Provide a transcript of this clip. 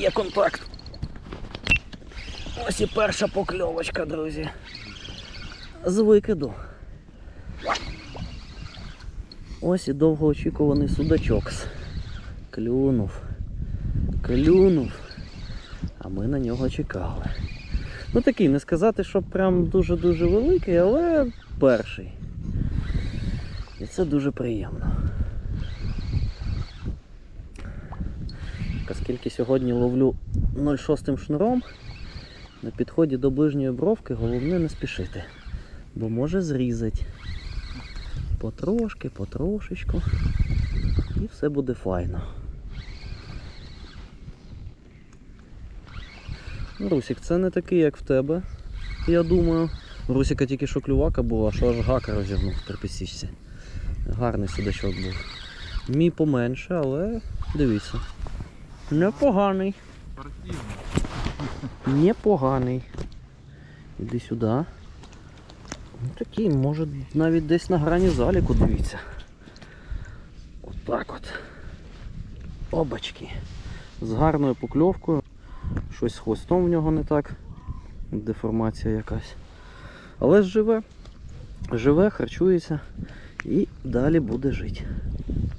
є контакт. Ось і перша покльовочка, друзі. З викиду. Ось і довгоочікуваний судачок. Клюнув. Клюнув. А ми на нього чекали. Ну такий, не сказати, що прям дуже-дуже великий, але перший. І це дуже приємно. Оскільки сьогодні ловлю 0,6 шнуром, на підході до ближньої бровки головне не спішити, бо може зрізати. Потрошки, потрошечку. І все буде файно. Русік, це не такий, як в тебе, я думаю. У Русіка тільки що клювака була, що аж гака розігнув при підсічці. Гарний судачок був. Мій поменше, але дивіться. Непоганий. Непоганий. Іди сюди. Ну такий, може навіть десь на грані заліку, дивіться. Отак от. Обачки. З гарною покльовкою. Щось з хвостом в нього не так. Деформація якась. Але живе. Живе, харчується і далі буде жити.